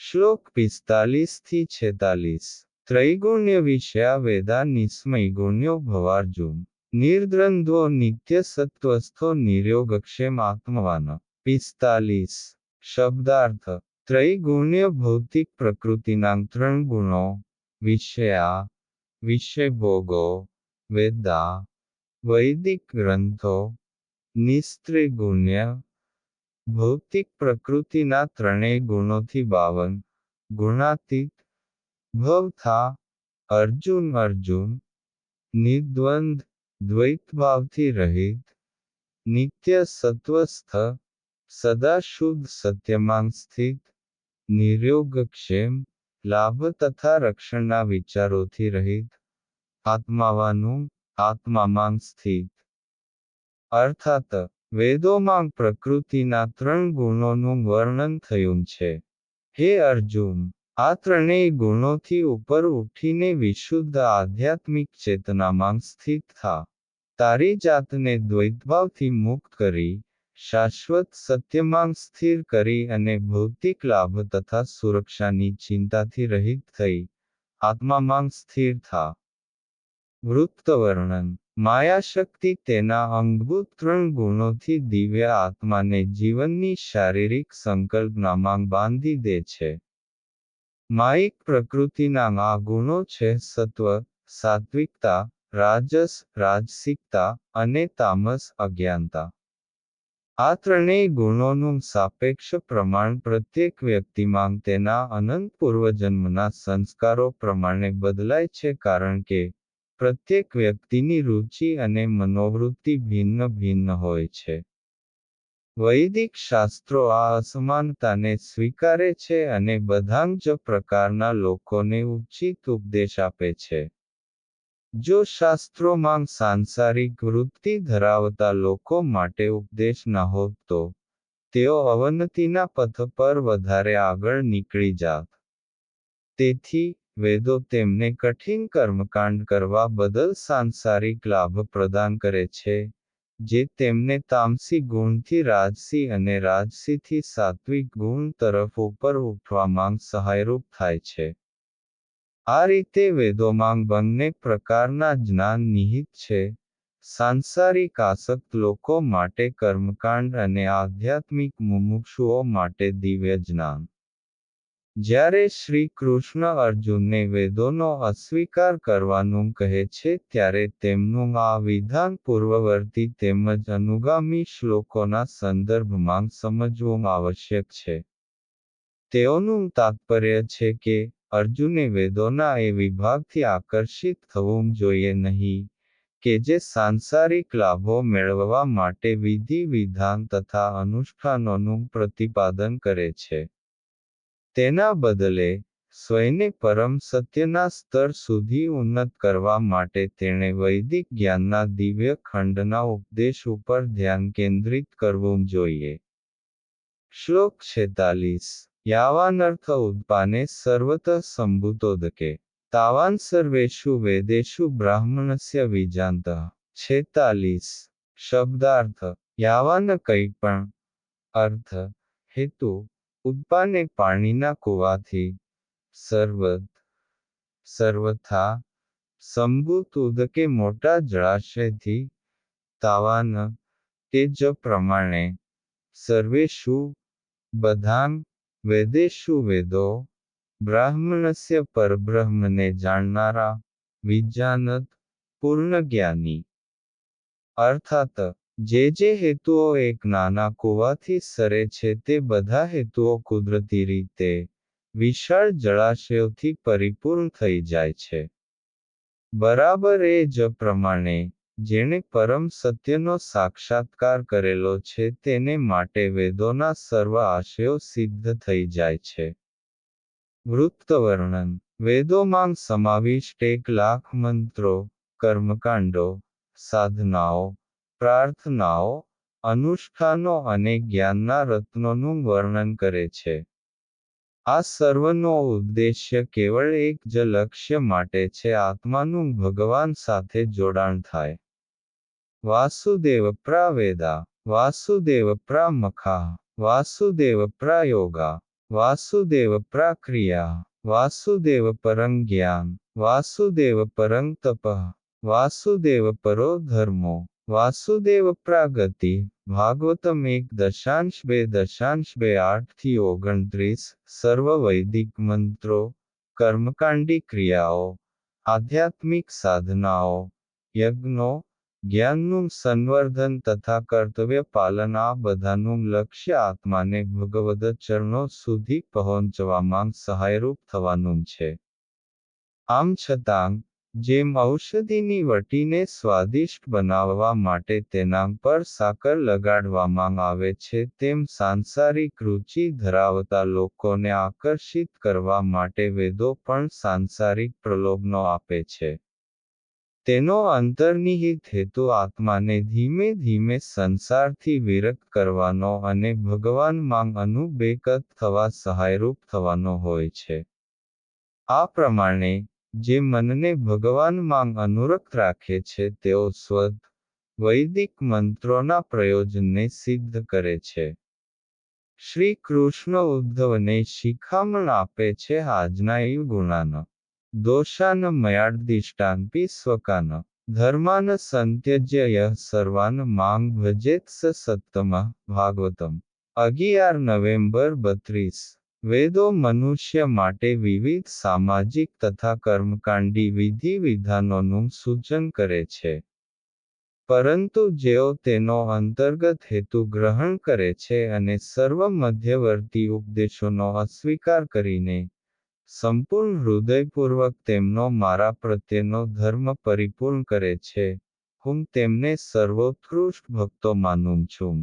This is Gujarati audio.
શ્લોક પિસ્તાલીસથી છેતાલીસ. ત્રૈગુણ્ય વિષયા વેદા નિસ્મૈગુણ્યો ભવાર્જુન. નિર્દ્રંદ્વો નિત્ય સત્વસ્થો નિર્યોગક્ષેમ આત્મવાન. પિસ્તાલીસ. શબ્દાર્થ. ત્રૈગુણ્ય ભૌતિક પ્રકૃતિના ત્રણ ગુણો. વિષયા વિષય ભોગો. વેદા. વૈદિક ગ્રંથો. નિસ્ત્રિગુણ્ય. ભૌતિક પ્રકૃતિના ત્રણેય ગુણોથી બાવન. ગુણાતીત, ભવથા, અર્જુન અર્જુન, નિદ્વંદ, દ્વૈતભાવથી રહિત, નિત્ય સત્વસ્થ સદા શુદ્ધ સત્યમાન સ્થિત નિર્યોગક્ષેમ લાભ તથા રક્ષણના વિચારોથી રહિત, આત્માવાનું આત્મામાં સ્થિત. અર્થાત વેદોમાં પ્રકૃતિના ત્રણ ગુણોનું વર્ણન થયું છે. હે અર્જુન, આ ત્રણેય ગુણોથી ઉપર ઉઠીને વિશુદ્ધ આધ્યાત્મિક ચેતનામાં સ્થિત થા. તારી જાતને દ્વૈતભાવથી મુક્ત કરી, શાશ્વત સત્યમાં સ્થિર કરી અને ભૌતિક લાભ તથા સુરક્ષાની ચિંતાથી રહિત થઈ, આત્મામાં સ્થિર થા. વૃત્તવર્ણન. માયાશક્તિ તેના અંગભૂત ત્રણ ગુણોથી દિવ્ય આત્માને જીવનની શારીરિક સંકલ્પનામાં બાંધી દે છે. માયિક પ્રકૃતિના આ ગુણો છે સત્વ, સાત્વિકતા, રાજસ, રાજસિકતા અને તામસ અજ્ઞાનતા. આ ત્રણેય ગુણોનું સાપેક્ષ પ્રમાણ પ્રત્યેક વ્યક્તિમાં તેના અનંત પૂર્વજન્મના સંસ્કારો પ્રમાણે બદલાય છે કારણ કે પ્રત્યેક વ્યક્તિની રુચિ અને મનોવૃત્તિ ભિન્ન ભિન્ન હોય છે. વૈદિક શાસ્ત્રો આ અસમાનતાને સ્વીકારે છે અને બધાં જ પ્રકારના લોકોને ઉચિત ઉપદેશ આપે છે. જો શાસ્ત્રોમાં સાંસારિક વૃત્તિ ધરાવતા લોકો માટે ઉપદેશ ન હોત તો, તેઓ અવનતિના પથ પર વધારે આગળ નીકળી જાત. તેથી વેદો તેમને કઠિન કર્મકાંડ કરવા બદલ સાંસારિક લાભ પ્રદાન કરે છે, જે તેમને તામસી ગુણથી રાજસી અને રાજસીથી સાત્વિક ગુણ તરફ ઉપર ઉઠવામાં સહાયરૂપ થાય છે. આ રીતે વેદોમાં બંને પ્રકારના જ્ઞાન નિહિત છે, સાંસારિક આસક્ત લોકો માટે કર્મકાંડ અને આધ્યાત્મિક મુમુક્ષુઓ માટે દિવ્ય જ્ઞાન. જ્યારે શ્રી કૃષ્ણ અર્જુનને વેદોનો અસ્વીકાર કરવાનું કહે છે, ત્યારે તેમનું આ વિધાન પૂર્વવર્તી તેમજ અનુગામી શ્લોકોના સંદર્ભમાં સમજવું આવશ્યક છે. તેઓનું તાત્પર્ય છે કે, અર્જુને વેદોના એ વિભાગથી આકર્ષિત થવું જોઈએ નહીં, કે જે સાંસારિક લાભો મેળવવા માટે વિધિ, વિધાન તથા અનુષ્ઠાનોનું પ્રતિપાદન કરે છે. તેના બદલે, સ્વયને પરમ સત્યના સ્તર સુધી ઉન્નત કરવા માટે તેણે વૈદિક જ્ઞાનના દિવ્ય ખંડના ઉપદેશ ઉપર ધ્યાન કેન્દ્રિત કરવું જોઈએ. શ્લોક છેતાલીસ. યાવાનર્થ ઉદ્પાને સર્વતઃ સંભૂતોદકે. તાવાન સર્વેષુ વેદેશુ બ્રાહ્મણસ્ય વિજાંત. છેતાલીસ. શબ્દાર્થ. યાવાન કંઈ પણ અર્થ. હેતુ. ઉદ્પાને પાણીના કૂવાથી સર્વત સર્વથા સંભૂત ઉદકે મોટા જળાશયથી તાવાન તે જ પ્રમાણે સર્વેશુ બધાં વેદેશુ વેદો બ્રાહ્મણસ્ય પરબ્રહ્મને જાણનારા વિજાનત પૂર્ણ જ્ઞાની. અર્થાત જે જે હેતુઓ એક નાના કૂવાથી સરે છે તે બધા હેતુઓ કુદરતી રીતે વિશાળ જળાશયોથી પરિપૂર્ણ થઈ જાય છે. બરાબર એ જ પ્રમાણે, જેણે પરમ સત્યનો સાક્ષાત્કાર કરેલો છે તેને માટે વેદોના સર્વ આશયો સિદ્ધ થઈ જાય છે. વૃત્તવર્ણન. વેદોમાં સમાવિષ્ટ એક લાખ મંત્રો, કર્મકાંડો, સાધનાઓ પ્રાર્થનાઓ, અનુષ્ઠાનો અને જ્ઞાનના રત્નોનું વર્ણન કરે છે. આ સર્વનો ઉદ્દેશ્ય કેવળ એક જ લક્ષ્ય માટે છે, આત્માનું ભગવાન સાથે જોડાણ થાય. વાસુદેવ પ્રા વેદા વાસુદેવ પ્રા મખા વાસુદેવ પ્રા યોગા વાસુદેવ પ્રાક્રિયા વાસુદેવ પરં જ્ઞાન વાસુદેવ પરં તપ વાસુદેવ પરો ધર્મો વાસુદેવ પ્રાગતિ, ભાગવતમ એક દશાંશ બે દશાંશ બે આઠથી ઓગણત્રીસ સર્વ વૈદિક મંત્રો, કર્મકાંડી ક્રિયાઓ, આધ્યાત્મિક સાધનાઓ, યજ્ઞો, જ્ઞાનનું સંવર્ધન તથા કર્તવ્ય પાલન આ બધાનું લક્ષ્ય આત્માને ભગવદ ચરણો સુધી પહોંચવામાં સહાયરૂપ થવાનું છે. આમ છતાં જેમ ઔષધિની વટીને સ્વાદિષ્ટ બનાવવા માટે તેના પર સાકર લગાડવામાં આવે છે, તેમ સાંસારિક રુચિ ધરાવતા લોકોને આકર્ષિત કરવા માટે વેદો પણ સાંસારિક પ્રલોભનો આપે છે. તેનો અંતર્નિહિત હેતુ આત્માને ધીમે ધીમે સંસારથી વિરક્ત કરવાનો અને ભગવાનમાં અનુબેકત થવા સહાયરૂપ થવાનો હોય છે. આ પ્રમાણે જે મનને ભગવાનમાં અનુરક્ત રાખે છે, તેઓ સ્વત વૈદિક મંત્રોના પ્રયોજનને સિદ્ધ કરે છે. શ્રી કૃષ્ણ ઉદ્ધવને શિખામણ આપે છે આજના ગુણાન. દોષાન મયાદિષ્ટાંપી સ્વકાન. ધર્માન સંત્યજ્ય યહ સર્વાન માંગ ભજેત સ સત્તમ ભાગવતમ. અગિયાર નવેમ્બર બત્રીસ. વેદો મનુષ્ય માટે વિવિધ સામાજિક તથા કર્મકાંડી વિધિ વિધાનોનું સૂચન કરે છે. પરંતુ જેઓ તેનો અંતર્ગત હેતુ ગ્રહણ કરે છે અને સર્વ મધ્યવર્તી ઉપદેશોનો અસ્વીકાર કરીને સંપૂર્ણ હૃદયપૂર્વક તેમનો મારા પ્રત્યેનો ધર્મ પરિપૂર્ણ કરે છે, હું તેમને સર્વોત્કૃષ્ટ ભક્તો માનું છું.